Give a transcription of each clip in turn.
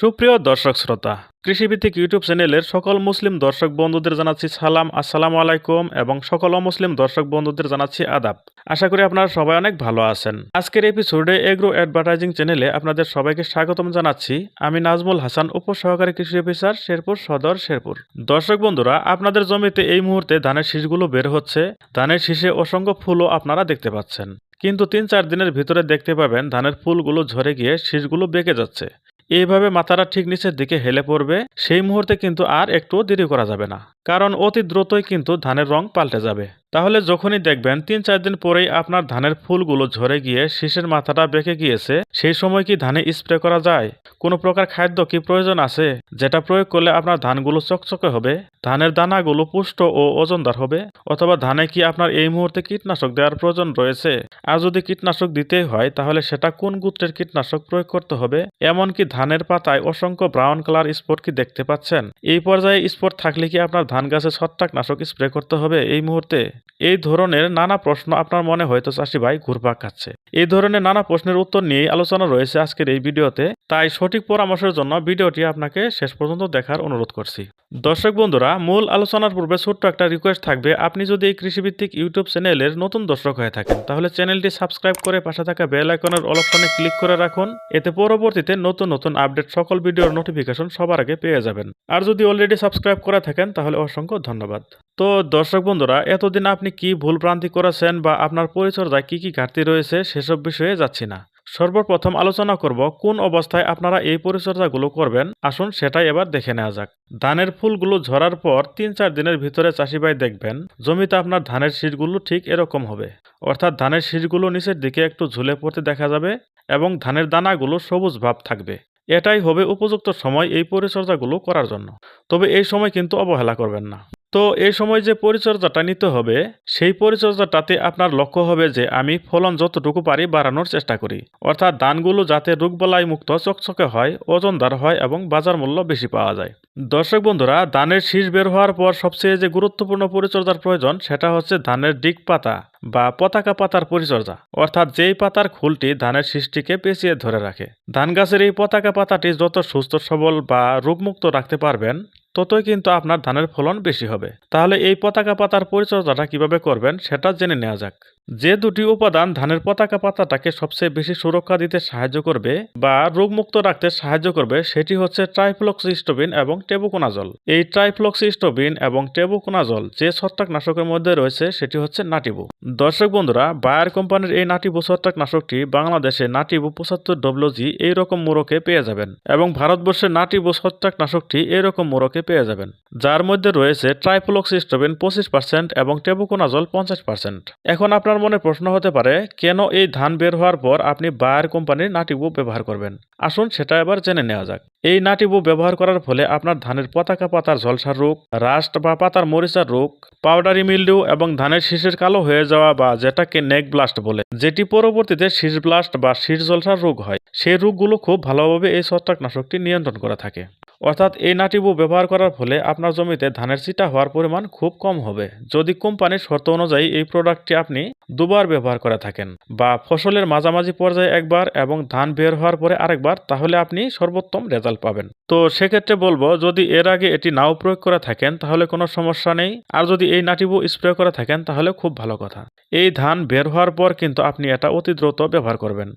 সুপ্রিয় দর্শক শ্রোতা, কৃষিভিত্তিক ইউটিউব চ্যানেলের সকল মুসলিম দর্শক বন্ধুদের জানাচ্ছি সালাম, আসসালামু আলাইকুম এবং সকল অমুসলিম দর্শক বন্ধুদের জানাচ্ছি আদাব। আশা করি আপনারা সবাই অনেক ভালো আছেন। আজকের এপিসোডে এগ্রো অ্যাডভার্টাইজিং চ্যানেলে আপনাদের সবাইকে স্বাগতম জানাচ্ছি। আমি নাজমুল হাসান, উপসহকারী কৃষি অফিসার শেরপুর সদর শেরপুর। দর্শক বন্ধুরা, আপনাদের জমিতে এই মুহূর্তে ধানের শীষগুলো বের হচ্ছে। ধানের শীষে অসংখ্য ফুলও আপনারা দেখতে পাচ্ছেন। কিন্তু তিন চার দিনের ভিতরে দেখতে পাবেন ধানের ফুলগুলো ঝরে গিয়ে শীষগুলো বেঁকে যাচ্ছে। এইভাবে মাথাটা ঠিক নিচের দিকে হেলে পড়বে, সেই মুহূর্তে কিন্তু আর একটু দেরি করা যাবে না। কারণ অতি দ্রুতই কিন্তু ধানের রং পাল্টে যাবে। তাহলে যখনই দেখবেন তিন চার দিন পরেই আপনার ধানের ফুলগুলো ঝরে গিয়ে শীষের মাথাটা বেঁকে গিয়েছে, সেই সময় কি ধানে স্প্রে করা যায়? কোনো প্রকার খাদ্য কি প্রয়োজন আছে, যেটা প্রয়োগ করলে আপনার ধানগুলো চকচকে হবে? ধানের দানাগুলো পুষ্ট ও ওজনদার হবে? অথবা ধানে কি আপনার এই মুহূর্তে কীটনাশক দেওয়ার প্রয়োজন রয়েছে? আর যদি কীটনাশক দিতেই হয়, তাহলে সেটা কোন গুত্রের কীটনাশক প্রয়োগ করতে হবে? এমনকি ধানের পাতায় অসংখ্য ব্রাউন কালার স্পট কি দেখতে পাচ্ছেন? এই পর্যায়ে স্পট থাকলে কি আপনার ধান গাছে ছত্রাকনাশক স্প্রে করতে হবে এই মুহূর্তে? এই ধরনের নানা প্রশ্ন আপনার মনে হয়তো চাষি ভাই ঘুরপাক খাচ্ছে। এই ধরনের নানা প্রশ্নের উত্তর নিয়েই আলোচনা রয়েছে আজকের এই ভিডিওতে। তাই সঠিক পরামর্শের জন্য ভিডিওটি আপনাকে শেষ পর্যন্ত দেখার অনুরোধ করছি। দর্শক বন্ধুরা, মূল আলোচনার পূর্বে ছোট্ট একটা রিকোয়েস্ট থাকবে। আপনি যদি এই কৃষিভিত্তিক ইউটিউব চ্যানেলের নতুন দর্শক হয়ে থাকেন, তাহলে চ্যানেলটি সাবস্ক্রাইব করে পাশে থাকা বেল আইকনের অল অপশনে ক্লিক করে রাখুন। এতে পরবর্তীতে নতুন নতুন আপডেট সকল ভিডিওর নোটিফিকেশন সবার আগে পেয়ে যাবেন। আর যদি অলরেডি সাবস্ক্রাইব করে থাকেন, তাহলে অসংখ্য ধন্যবাদ। তো দর্শক বন্ধুরা, এতদিন আপনি কি ভুল ভ্রান্তি করেছেন বা আপনার পরিচর্যায় কি কি ঘাটতি রয়েছে, সেসব বিষয়ে যাচ্ছি না। সর্বপ্রথম আলোচনা করব কোন অবস্থায় আপনারা এই পরিচর্যাগুলো করবেন। আসুন সেটাই এবার দেখে নেওয়া যাক। ধানের ফুলগুলো ঝরার পর তিন চার দিনের ভিতরে চাষি ভাই দেখবেন, জমিতে আপনার ধানের শীষগুলো ঠিক এরকম হবে। অর্থাৎ ধানের শীষগুলো নিচের দিকে একটু ঝুলে পড়তে দেখা যাবে এবং ধানের দানাগুলো সবুজ ভাব থাকবে। এটাই হবে উপযুক্ত সময় এই পরিচর্যাগুলো করার জন্য। তবে এই সময় কিন্তু অবহেলা করবেন না। তো এই সময় যে পরিচর্যাটা নিতে হবে, সেই পরিচর্যাটাতে আপনার লক্ষ্য হবে যে আমি ফলন যতটুকু পারি বাড়ানোর চেষ্টা করি। অর্থাৎ ধানগুলো যাতে রোগবালাই মুক্ত, চকচকে হয়, ওজনদার হয় এবং বাজার মূল্য বেশি পাওয়া যায়। দর্শক বন্ধুরা, ধানের শীষ বের হওয়ার পর সবচেয়ে যে গুরুত্বপূর্ণ পরিচর্যার প্রয়োজন, সেটা হচ্ছে ধানের ডিগ পাতা বা পতাকা পাতার পরিচর্যা। অর্থাৎ যেই পাতার খুলটি ধানের শীষটিকে পেঁচিয়ে ধরে রাখে। ধান গাছের এই পতাকা পাতাটি যত সুস্থ, সবল বা রোগমুক্ত রাখতে পারবেন ততই কিন্তু আপনার ধানের ফলন বেশি হবে। তাহলে এই পতাকা পাতার পরিচর্যাটা কীভাবে করবেন সেটা জেনে নেওয়া যাক। যে দুটি উপাদান ধানের পতাকা পাতাটাকে সবচেয়ে বেশি সুরক্ষা দিতে সাহায্য করবে বা রোগমুক্ত রাখতে সাহায্য করবে সেটি হচ্ছে ট্রাইফ্লক্সিস্টোবিন এবং টেবুকোনাজল। এই ট্রাইফ্লক্সিস্টোবিন এবং টেবুকোনাজল যে ছত্রাকনাশকের মধ্যে রয়েছে সেটি হচ্ছে নাটিবু। দর্শক বন্ধুরা, বায়ার কোম্পানির এই নাটিবু ছত্রাকনাশকটি বাংলাদেশে নাটিবু পঁচাত্তর ডব্লিউজি এইরকম মোড়কে পেয়ে যাবেন এবং ভারতবর্ষের নাটিবু ছত্রাকনাশকটি এইরকম মোড়কে পেয়ে যাবেন, যার মধ্যে রয়েছে ট্রাইফ্লক্সিস্টোবিন পঁচিশ পার্সেন্ট এবং টেবুকোনাজল পঞ্চাশ পার্সেন্ট এখন আপনার মনে প্রশ্ন হতে পারে, কেন এই ধান বের হওয়ার পর আপনি বায়ার কোম্পানির নাটিবু ব্যবহার করবেন? আসুন সেটা এবার জেনে নেওয়া যাক। এই নাটিবু ব্যবহার করার ফলে আপনার ধানের পতাকা পাতার ঝলসার রোগ রাস্ট বা পাতার মরিচার রোগ পাউডারি মিলডিউ এবং ধানের শীষের কালো হয়ে যাওয়া বা যেটাকে নেক ব্লাস্ট বলে, যেটি পরবর্তীতে শীষ ব্লাস্ট বা শীষ জলসার রোগ হয়। সেই রোগগুলো খুব ভালোভাবে এই ছত্রাকনাশকটি নিয়ন্ত্রণ করে থাকে। অর্থাৎ এই নাটিবু ব্যবহার করার ফলে আপনার জমিতে ধানের চিটা হওয়ার পরিমাণ খুব কম হবে। যদি কোম্পানির শর্ত অনুযায়ী এই প্রোডাক্টটি আপনি দুবার ব্যবহার করে থাকেন বা ফসলের মাঝামাঝি পর্যায়ে একবার এবং ধান বের হওয়ার পরে আরেকবার, তাহলে আপনি সর্বোত্তম রেজাল্ট পাবেন। তো সেক্ষেত্রে বলব, যদি এর আগে এটি নাও প্রয়োগ করে থাকেন, তাহলে কোনো সমস্যা নেই। আর যদি এই নাটিবু স্প্রে করে থাকেন, তাহলে খুব ভালো কথা। এই ধান বের হওয়ার পর কিন্তু আপনি এটা অতি দ্রুত ব্যবহার করবেন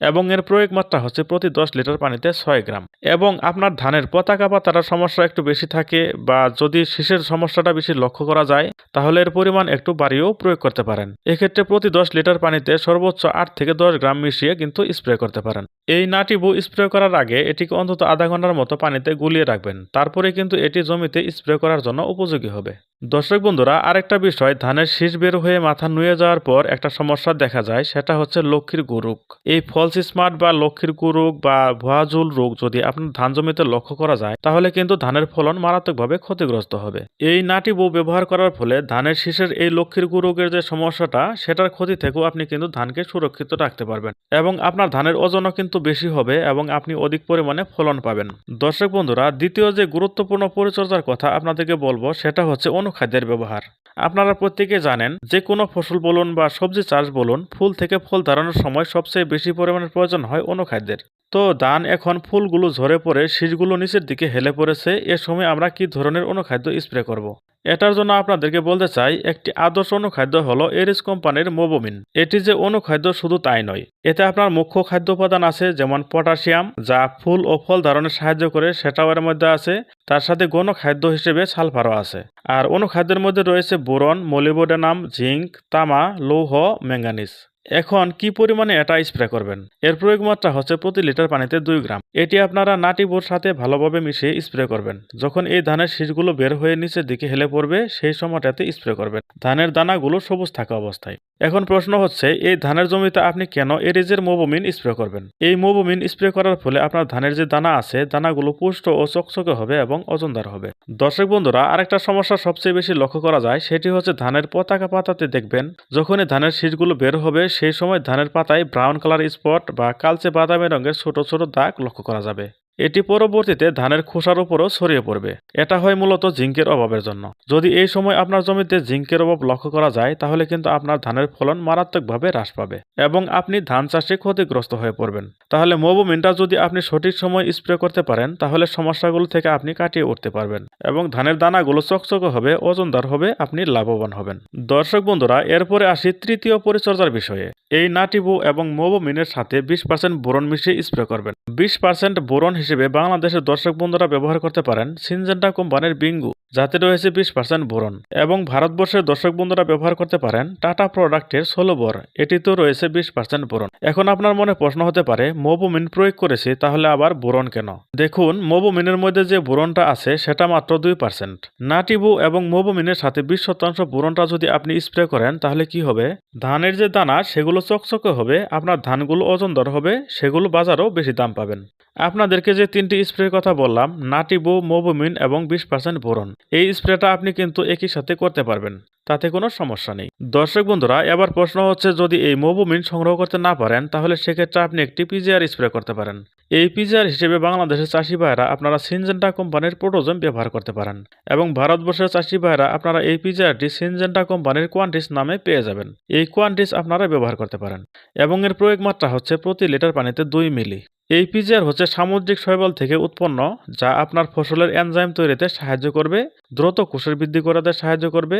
এবং এর প্রয়োগ মাত্রা হচ্ছে প্রতি দশ লিটার পানিতে ছয় গ্রাম। এবং আপনার ধানের পতাকা পাতার সমস্যা একটু বেশি থাকে বা যদি শীষের সমস্যাটা বেশি লক্ষ্য করা যায়, তাহলে এর পরিমাণ একটু বাড়িয়েও প্রয়োগ করতে পারেন। এক্ষেত্রে প্রতি দশ লিটার পানিতে সর্বোচ্চ আট থেকে দশ গ্রাম মিশিয়ে কিন্তু স্প্রে করতে পারেন। এই নাটিবু স্প্রে করার আগে এটিকে অন্তত আধা ঘণ্টার মতো পানিতে গুলিয়ে রাখবেন। তারপরে কিন্তু এটি জমিতে স্প্রে করার জন্য উপযোগী হবে। দর্শক বন্ধুরা, আরেকটা বিষয়, ধানের শীষ বের হয়ে মাথা নুয়ে যাওয়ার পর একটা সমস্যা দেখা যায়, সেটা হচ্ছে লক্ষ্মীর গুরুক। এই ফলস স্মার্ট বা লক্ষ্মীর গুরুক বা ভুয়াজুল রোগ যদি আপনার ধান জমিতে লক্ষ্য করা যায়, তাহলে কিন্তু ধানের ফলন মারাত্মকভাবে ক্ষতিগ্রস্ত হবে। এই নাটিবু ব্যবহার করার ফলে ধানের শীষের এই লক্ষ্মীর গুরুকের যে সমস্যাটা, সেটার ক্ষতি থেকেও আপনি কিন্তু ধানকে সুরক্ষিত রাখতে পারবেন এবং আপনার ধানের ওজনও কিন্তু কিন্তু বেশি হবে এবং আপনি অধিক পরিমাণে ফলন পাবেন। দর্শক বন্ধুরা, দ্বিতীয় যে গুরুত্বপূর্ণ পরিচর্যার কথা আপনাদেরকে বলব, সেটা হচ্ছে অনুখাদ্যের ব্যবহার। আপনারা প্রত্যেকে জানেন, যে কোনো ফসল বলুন বা সবজি চাষ বলুন, ফুল থেকে ফল ধারণের সময় সবচেয়ে বেশি পরিমাণে প্রয়োজন হয় অনুখাদ্যের। তো ধান এখন ফুলগুলো ঝরে পড়ে, শীষগুলো নিচের দিকে হেলে পড়েছে, এ সময় আমরা কি ধরনের অনুখাদ্য স্প্রে করব। এটার জন্য আপনাদেরকে বলতে চাই, একটি আদর্শ অনুখাদ্য হল এরিস কোম্পানির মোবোমিন। এটি যে অনুখাদ্য শুধু তাই নয়, এতে আপনার মুখ্য খাদ্য উপাদান আছে যেমন পটাশিয়াম, যা ফুল ও ফল ধারণে সাহায্য করে সেটাও এর মধ্যে আছে, তার সাথে গণ খাদ্য হিসেবে সালফারও আছে। আর অনুখাদ্যের মধ্যে রয়েছে বোরন, মলিবোডেনাম জিঙ্ক তামা, লৌহ ম্যাঙ্গানিজ এখন কি পরিমাণে এটা স্প্রে করবেন? এর প্রয়োগ মাত্রা হচ্ছে প্রতি লিটার পানিতে দুই গ্রাম। এটি আপনারা নাটি বোর সাথে ভালোভাবে মিশিয়ে স্প্রে করবেন। যখন এই ধানের শীষগুলো বের হয়ে নিচের দিকে হেলে পড়বে, সেই সময়টাতে স্প্রে করবেন। ধানের দানাগুলো সবুজ থাকা অবস্থায়। এখন প্রশ্ন হচ্ছে, এই ধানের জমিতে আপনি কেন এরিজের মোবোমিন স্প্রে করবেন? এই মোবোমিন স্প্রে করার ফলে আপনার ধানের যে দানা আছে, দানাগুলো পুষ্ট ও চকচকে হবে এবং ওজনদার হবে। দর্শক বন্ধুরা, আরেকটা সমস্যা সবচেয়ে বেশি লক্ষ্য করা যায়, সেটি হচ্ছে ধানের পতাকা পাতাতে দেখবেন, যখনই ধানের শীষগুলো বের হবে, সেই সময় ধানের পাতায় ব্রাউন কালার স্পট বা কালচে বাদামি রঙের ছোট ছোট দাগ লক্ষ্য করা যাবে। এটি পরবর্তীতে ধানের খোসার উপরও ছড়িয়ে পড়বে। এটা হয় মূলত জিঙ্কের অভাবের জন্য। যদি এই সময় আপনার জমিতে জিঙ্কের অভাব লক্ষ্য করা যায়, তাহলে কিন্তু আপনার ধানের ফলন মারাত্মকভাবে হ্রাস পাবে এবং আপনি ধান চাষে ক্ষতিগ্রস্ত হয়ে পড়বেন। তাহলে মোবোমিনটা যদি আপনি সঠিক সময় স্প্রে করতে পারেন, তাহলে সমস্যাগুলো থেকে আপনি কাটিয়ে উঠতে পারবেন এবং ধানের দানাগুলো চকচকে হবে, ওজনদার হবে, আপনি লাভবান হবেন। দর্শক বন্ধুরা, এরপরে আসি তৃতীয় পরিচর্যার বিষয়ে। এই নাটিবু এবং মোবোমিনের সাথে বিশ পার্সেন্ট বোরন মিশিয়ে স্প্রে করবেন। বিশ পার্সেন্ট বোরন হিসেবে বাংলাদেশের দর্শক বন্ধুরা ব্যবহার করতে পারেন সিনজেন্টা কোম্পানির বিঙ্গু। যাতে রয়েছে বিশ পার্সেন্ট বোরন এবং ভারতবর্ষের দর্শক বন্ধুরা ব্যবহার করতে পারেন টাটা প্রোডাক্টের সোলোবর এটিতেও রয়েছে বিশ পার্সেন্ট বোরন। এখন আপনার মনে প্রশ্ন হতে পারে, মোবোমিন প্রয়োগ করেছি, তাহলে আবার বোরন কেন? দেখুন, মোবোমিনের মধ্যে যে বোরনটা আছে, সেটা মাত্র দুই পার্সেন্ট নাটিবু এবং মোবোমিনের সাথে বিশ শতাংশ বোরনটা যদি আপনি স্প্রে করেন, তাহলে কি হবে? ধানের যে দানা, সেগুলো চকচকে হবে, আপনার ধানগুলো ওজনদার হবে, সেগুলো বাজারও বেশি দাম পাবেন। আপনাদেরকে যে তিনটি স্প্রের কথা বললাম, নাটিবো, মোবোমিন এবং বিশ পার্সেন্ট বোরন। এই স্প্রেটা আপনি কিন্তু একই সাথে করতে পারবেন, তাতে কোনো সমস্যা নেই। দর্শক বন্ধুরা, এবার প্রশ্ন হচ্ছে, যদি এই মোবোমিন সংগ্রহ করতে না পারেন, তাহলে সেক্ষেত্রে আপনি একটি পিজিআর স্প্রে করতে পারেন। এই পিজিআর হিসেবে বাংলাদেশের চাষি ভাইরা আপনারা সিনজেন্টা কোম্পানির প্রোটোজম ব্যবহার করতে পারেন এবং ভারতবর্ষের চাষি ভাইরা আপনারা এই পিজিআরটি সিনজেন্টা কোম্পানির কোয়ান্টিস নামে পেয়ে যাবেন। এই কোয়ান্টিস আপনারা ব্যবহার করতে পারেন এবং এর প্রয়োগ মাত্রা হচ্ছে প্রতি লিটার পানিতে দুই মিলি। এই পিজিআর হচ্ছে সামুদ্রিক শৈবাল থেকে উৎপন্ন, যা আপনার ফসলের এনজাইম তৈরিতে সাহায্য করবে, দ্রুত কোষের বৃদ্ধি করাতে সাহায্য করবে,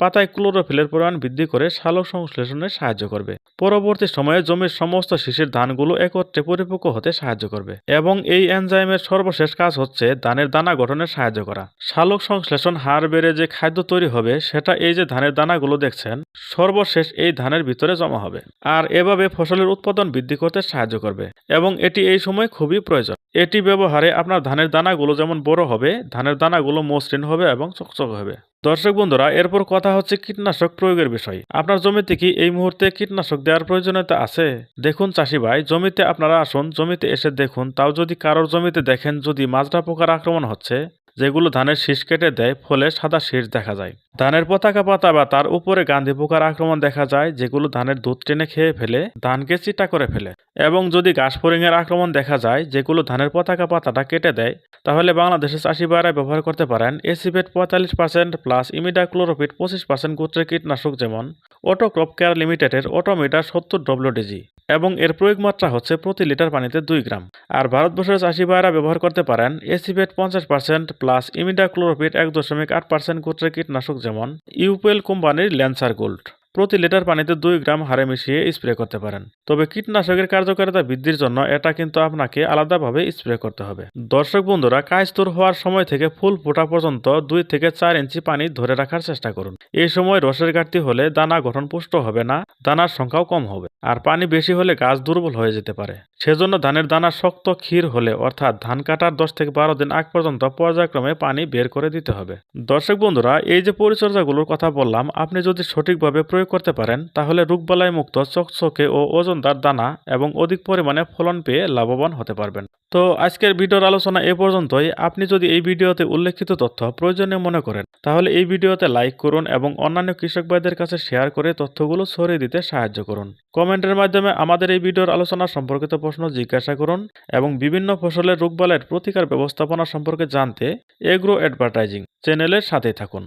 পাতায় ক্লোরোফিলের পরিমাণ বৃদ্ধি করে সালোক সংশ্লেষণে সাহায্য করবে। পরবর্তী সময়ে জমির সমস্ত শিশির ধানগুলো একত্রে পরিপক্ক হতে সাহায্য করবে এবং এই এনজাইমের সর্বশেষ কাজ হচ্ছে ধানের দানা গঠনে সাহায্য করা। সালোক সংশ্লেষণ হার বেড়ে যে খাদ্য তৈরি হবে, সেটা এই যে ধানের দানাগুলো দেখছেন, সর্বশেষ এই ধানের ভিতরে জমা হবে, আর এভাবে ফসলের উৎপাদন বৃদ্ধি করতে সাহায্য করবে এবং এটি এই সময় খুবই প্রয়োজন। এটি ব্যবহারে আপনার ধানের দানাগুলো যেমন বড় হবে, ধানের দানাগুলো মসৃণ হবে এবং চকচক হবে। দর্শক বন্ধুরা, এরপর কথা হচ্ছে কীটনাশক প্রয়োগের বিষয়। আপনার জমিতে কি এই মুহূর্তে কীটনাশক দেওয়ার প্রয়োজনীয়তা আছে? দেখুন চাষি ভাই জমিতে আপনারা আসুন, জমিতে এসে দেখুন। তাও যদি কারোর জমিতে দেখেন, যদি মাজরা পোকার আক্রমণ হচ্ছে যেগুলো ধানের শীষ কেটে দেয়, ফলে সাদা শীষ দেখা যায়। ধানের পতাকা পাতা বা তার উপরে গান্ধী পোকার আক্রমণ দেখা যায়, যেগুলো ধানের দুধ টেনে খেয়ে ফেলে, ধানকে চিটা করে ফেলে। এবং যদি ঘাস ফড়িংয়ের আক্রমণ দেখা যায়, যেগুলো ধানের পতাকা পাতাটা কেটে দেয়, তাহলে বাংলাদেশের চাষি ব্যবহার করতে পারেন এসিপেট পঁয়তাল্লিশ পার্সেন্ট প্লাস ইমিডা ক্লোরোপিট পঁচিশ পার্সেন্ট গোত্রের কীটনাশক যেমন অটোক্রপ কেয়ার লিমিটেডের অটোমিটার সত্তর ডব্লিউডিজি এবং এর প্রয়োগ মাত্রা হচ্ছে প্রতি লিটার পানিতে দুই গ্রাম। আর ভারতবর্ষের চাষি ভাইরা ব্যবহার করতে পারেন এসিপেট পঞ্চাশ পার্সেন্ট প্লাস ইমিডা ক্লোরোপিট এক দশমিক আট পার্সেন্ট গোত্রের কীটনাশক যেমন ইউপিএল কোম্পানির ল্যান্সার গোল্ড। প্রতি লিটার পানিতে দুই গ্রাম হারে মিশিয়ে স্প্রে করতে পারেন। তবে কীটনাশকের কার্যকারিতা বৃদ্ধির জন্য এটা কিন্তু আপনাকে আলাদাভাবে স্প্রে করতে হবে। দর্শক বন্ধুরা কাজতুর হওয়ার সময় থেকে ফুল ফোটা পর্যন্ত দুই থেকে চার ইঞ্চি পানি ধরে রাখার চেষ্টা করুন। এই সময় রসের ঘাটতি হলে দানা গঠন পুষ্ট হবে না, দানার সংখ্যাও কম হবে আর পানি বেশি হলে গাছ দুর্বল হয়ে যেতে পারে। সেজন্য ধানের দানা শক্ত, ক্ষীর হলে অর্থাৎ ধান কাটার দশ থেকে বারো দিন আগ পর্যন্ত পর্যায়ক্রমে পানি বের করে দিতে হবে। দর্শক বন্ধুরা, এই যে পরিচর্যাগুলোর কথা বললাম, আপনি যদি সঠিকভাবে প্রয়োগ প্রয়োগ করতে পারেন, তাহলে রোগবালাই মুক্ত, চকচকে ও ওজনদার দানা এবং অধিক পরিমাণে ফলন পেয়ে লাভবান হতে পারবেন। তো আজকের ভিডিওর আলোচনা এ পর্যন্তই। আপনি যদি এই ভিডিওতে উল্লেখিত তথ্য প্রয়োজনীয় মনে করেন, তাহলে এই ভিডিওতে লাইক করুন এবং অন্যান্য কৃষক ভাইদের কাছে শেয়ার করে তথ্যগুলো ছড়িয়ে দিতে সাহায্য করুন। কমেন্টের মাধ্যমে আমাদের এই ভিডিওর আলোচনা সম্পর্কিত প্রশ্ন জিজ্ঞাসা করুন এবং বিভিন্ন ফসলের রোগবালাইয়ের প্রতিকার ব্যবস্থাপনা সম্পর্কে জানতে এগ্রো অ্যাডভার্টাইজিং চ্যানেলের সাথেই থাকুন।